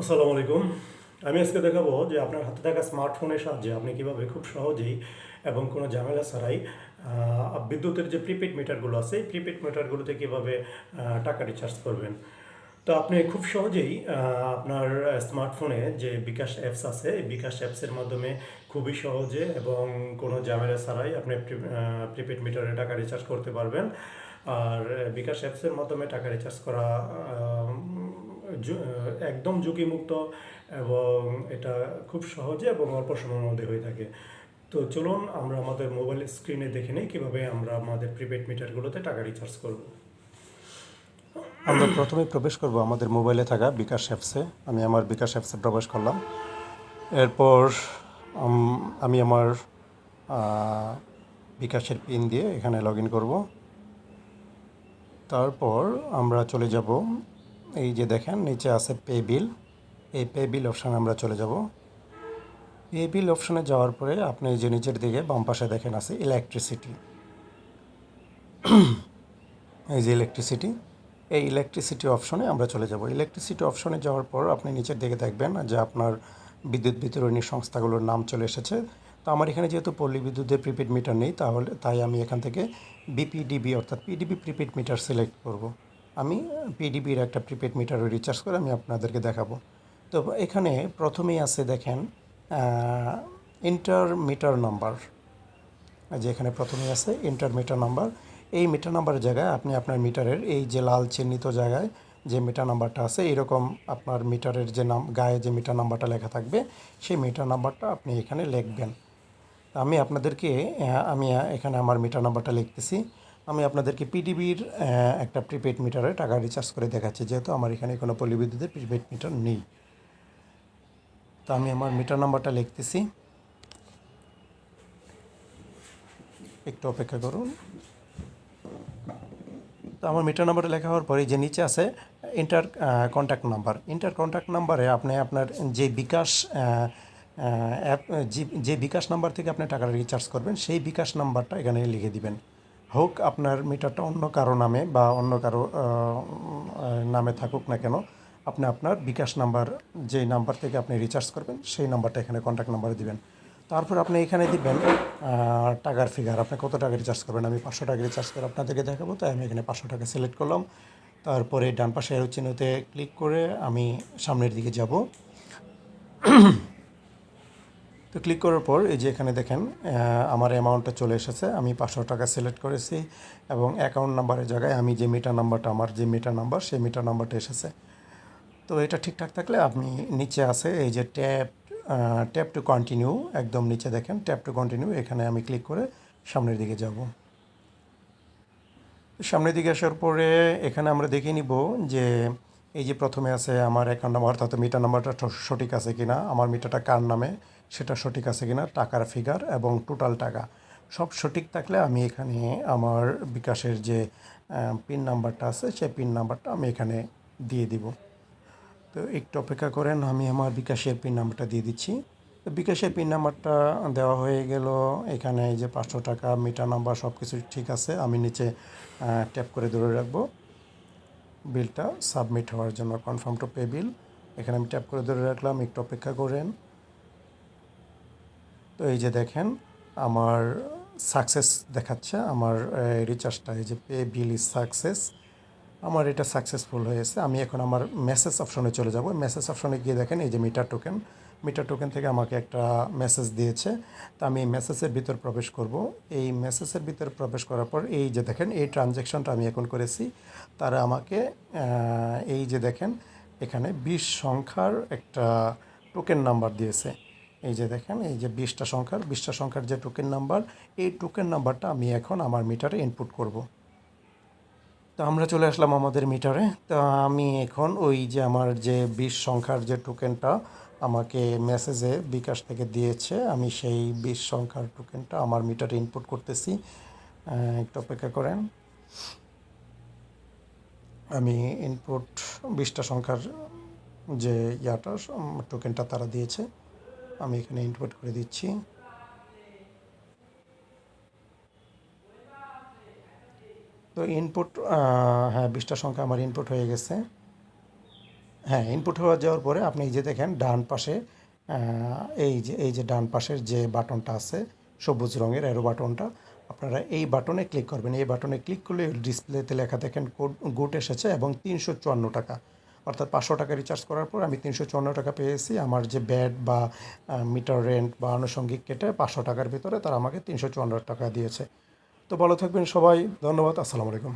আসসালামু আলাইকুম। আমি আজকে দেখাবো যে আপনার হাতে থাকা স্মার্টফোনের সাহায্যে আপনি কীভাবে খুব সহজেই এবং কোনো ঝামেলা ছাড়াই বিদ্যুতের যে প্রিপেড মিটারগুলো আছে, এই প্রিপেড মিটারগুলোতে কীভাবে টাকা রিচার্জ করবেন। তো আপনি খুব সহজেই আপনার স্মার্টফোনে যে বিকাশ অ্যাপস আছে, এই বিকাশ অ্যাপসের মাধ্যমে খুবই সহজে এবং কোনো ঝামেলা ছাড়াই আপনি প্রিপেড মিটারে টাকা রিচার্জ করতে পারবেন। আর বিকাশ অ্যাপসের মাধ্যমে টাকা রিচার্জ করা একদম ঝুঁকিমুক্ত এবং এটা খুব সহজে এবং অল্প সময়ের মধ্যে হয়ে থাকে। তো চলুন আমরা আমাদের মোবাইল স্ক্রিনে দেখে নিই কীভাবে আমরা আমাদের প্রিপেড মিটারগুলোতে টাকা রিচার্জ করব। আমরা প্রথমে প্রবেশ করব আমাদের মোবাইলে থাকা বিকাশ অ্যাপসে। আমি আমার বিকাশ অ্যাপসে প্রবেশ করলাম। এরপর আমি আমার বিকাশের পিন দিয়ে এখানে লগ ইন করব। তারপর আমরা চলে যাব এই যে দেখেন, নিচে আছে পে বিল এই পে বিল অপশানে আমরা চলে যাব। পে বিল অপশানে যাওয়ার পরে আপনি যে নিচের দিকে, বাম পাশে দেখেন আছে ইলেকট্রিসিটি এই যে ইলেকট্রিসিটি এই ইলেকট্রিসিটি অপশনে আমরা চলে যাব। ইলেকট্রিসিটি অপশনে যাওয়ার পর আপনি নিচের দিকে দেখবেন যে আপনার বিদ্যুৎ বিতরণী সংস্থাগুলোর নাম চলে এসেছে। তো আমার এখানে যেহেতু পল্লী বিদ্যুতের প্রিপেড মিটার নেই, তাহলে তাই আমি এখান থেকে বিপিডিবি অর্থাৎ পিডিবি প্রিপেড মিটার সিলেক্ট করব। আমি পিডিবির একটা প্রিপেড মিটার রিচার্জ করে আমি আপনাদেরকে দেখাবো। তো এখানে প্রথমেই আছে দেখেন ইন্টার মিটার নাম্বার যে এখানে প্রথমেই আছে ইন্টার মিটার নাম্বার এই মিটার নাম্বারের জায়গায় আপনি আপনার মিটারের এই যে লাল চিহ্নিত জায়গায় যে মিটার নাম্বারটা আছে, এরকম আপনার মিটারের যে নাম, গায়ে যে মিটার নাম্বারটা লেখা থাকবে, সেই মিটার নাম্বারটা আপনি এখানে লিখবেন। আমি আপনাদেরকে আমি এখানে আমার মিটার নাম্বারটা লিখতেছি। আমি আপনাদেরকে পিডিবির একটা প্রিপেড মিটারে টাকা রিচার্জ করে দেখাচ্ছি, যেহেতু আমার এখানে কোনো পল্লী বিদ্যুতের প্রিপেড মিটার নেই। তো আমি আমার মিটার নাম্বারটা লিখতেছি। একটু অপেক্ষা করুন। তো আমার মিটার নাম্বারটা লেখা হওয়ার পরে যে নিচে আছে enter contact number enter contact নাম্বারে আপনি আপনার যে বিকাশ অ্যাপ যে বিকাশ নাম্বার থেকে আপনি টাকাটা রিচার্জ করবেন, সেই বিকাশ নাম্বারটা এখানে লিখে দিবেন। হোক, আপনার মিটারটা অন্য কারও নামে বা অন্য কারও নামে থাকুক না কেন, আপনি আপনার বিকাশ নাম্বার, যেই নাম্বার থেকে আপনি রিচার্জ করবেন, সেই নাম্বারটা এখানে কন্ট্যাক্ট নাম্বারে দিবেন। তারপর আপনি এখানে দিবেন টাকার ফিগার আপনি কত টাকা রিচার্জ করবেন? আমি পাঁচশো টাকা রিচার্জ করে আপনাদেরকে দেখাবো, তাই আমি এখানে পাঁচশো টাকা সিলেক্ট করলাম। তারপরে ডান পাশে চিহ্নতে ক্লিক করে আমি সামনের দিকে যাব। তো ক্লিক করার পর এই যে এখানে দেখেন আমার অ্যামাউন্টটা চলে এসেছে, আমি পাঁচশো টাকা সিলেক্ট করেছি এবং অ্যাকাউন্ট নাম্বারের জায়গায় আমি যে মিটার নাম্বারটা আমার যে মিটার নাম্বার সেই মিটার নাম্বারটা এসেছে। তো এটা ঠিকঠাক থাকলে আপনি নিচে আছে এই যে ট্যাপ ট্যাপ টু কন্টিনিউ একদম নিচে দেখেন ট্যাপ টু কন্টিনিউ এখানে আমি ক্লিক করে সামনের দিকে যাব। সামনের দিকে আসার পরে এখানে আমরা দেখে নিব যে এই যে প্রথমে আছে আমার অ্যাকাউন্ট নাম্বার অর্থাৎ মিটার নাম্বারটা সঠিক আছে কিনা, আমার মিটারটা কার নামে সেটা সঠিক আছে কিনা, টাকার ফিগার এবং টোটাল টাকা। সব সঠিক থাকলে আমি এখানে আমার বিকাশের যে পিন নাম্বারটা আছে, সেই পিন নাম্বারটা আমি এখানে দিয়ে দিব। তো একটু অপেক্ষা করেন, আমি আমার বিকাশের পিন নাম্বারটা দিয়ে দিচ্ছি। তো বিকাশের পিন নাম্বারটা দেওয়া হয়ে গেল, এখানে এই যে পাঁচশো টাকা মিটার নাম্বার সব কিছু ঠিক আছে, আমি নিচে ট্যাপ করে ধরে রাখব। বিলটা সাবমিট হওয়ার জন্য কনফার্ম টু পে বিল এখানে আমি ট্যাপ করে ধরে রাখলাম, একটু অপেক্ষা করেন। তো এই যে দেখেন, আমার সাকসেস দেখাচ্ছে, আমার রিচার্জটা এই যে পে বিল ইজ সাকসেস আমার এটা সাকসেসফুল হয়েছে। আমি এখন আমার মেসেজ অপশনে চলে যাব। মেসেজ অপশনে গিয়ে দেখেন, এই যে মিটার টোকেন মিটার টোকেন থেকে আমাকে একটা মেসেজ দিয়েছে। তা আমি এই মেসেজের ভিতর প্রবেশ করব। এই মেসেজের ভিতর প্রবেশ করার পর, এই যে দেখেন, এই ট্রানজ্যাকশনটা আমি এখন করেছি। তারা আমাকে এই যে দেখেন, এখানে বিশ সংখ্যার একটা টোকেন নাম্বার দিয়েছে। এই যে দেখেন, এই যে বিশটা সংখ্যার বিশটা সংখ্যার যে টোকেন নাম্বার এই টোকেন নাম্বারটা আমি এখন আমার মিটারে ইনপুট করব। তো আমরা চলে আসলাম আমাদের মিটারে তো আমি এখন ওই যে আমার যে বিশ সংখ্যার যে টোকেনটা আমাকে মেসেজে বিকাশ থেকে দিয়েছে, আমি সেই বিশ সংখ্যার টোকেনটা আমার মিটারে ইনপুট করতেছি। একটু অপেক্ষা করেন। আমি ইনপুট বিশটা সংখ্যার যে ইয়াটা টোকেনটা তারা দিয়েছে। আমি এখানে ইনপুট করে দিচ্ছি। তো ইনপুট হ্যাঁ বিশটা সংখ্যা আমার ইনপুট হয়ে গেছে। হ্যাঁ ইনপুট হওয়া যাওয়ার পরে আপনি যে দেখেন, ডান পাশে এই যে এই যে ডান পাশের যে বাটনটা আছে, সবুজ রঙের অ্যারো বাটনটা, আপনারা এই বাটনে ক্লিক করবেন। এই বাটনে ক্লিক করলে ডিসপ্লেতে লেখা দেখেন কোড গুট এসেছে এবং তিনশো চুয়ান্ন টাকা। অর্থাৎ পাঁচশো টাকা রিচার্জ করার পর আমি তিনশো চুয়ান্ন টাকা পেয়েছি। আমার যে ব্যাড বা মিটার রেন্ট বা আনুষঙ্গিক কেটে পাঁচশো টাকার ভিতরে তারা আমাকে তিনশো চুয়ান্ন টাকা দিয়েছে। তো ভালো থাকবেন সবাই। ধন্যবাদ। আসসালামু আলাইকুম।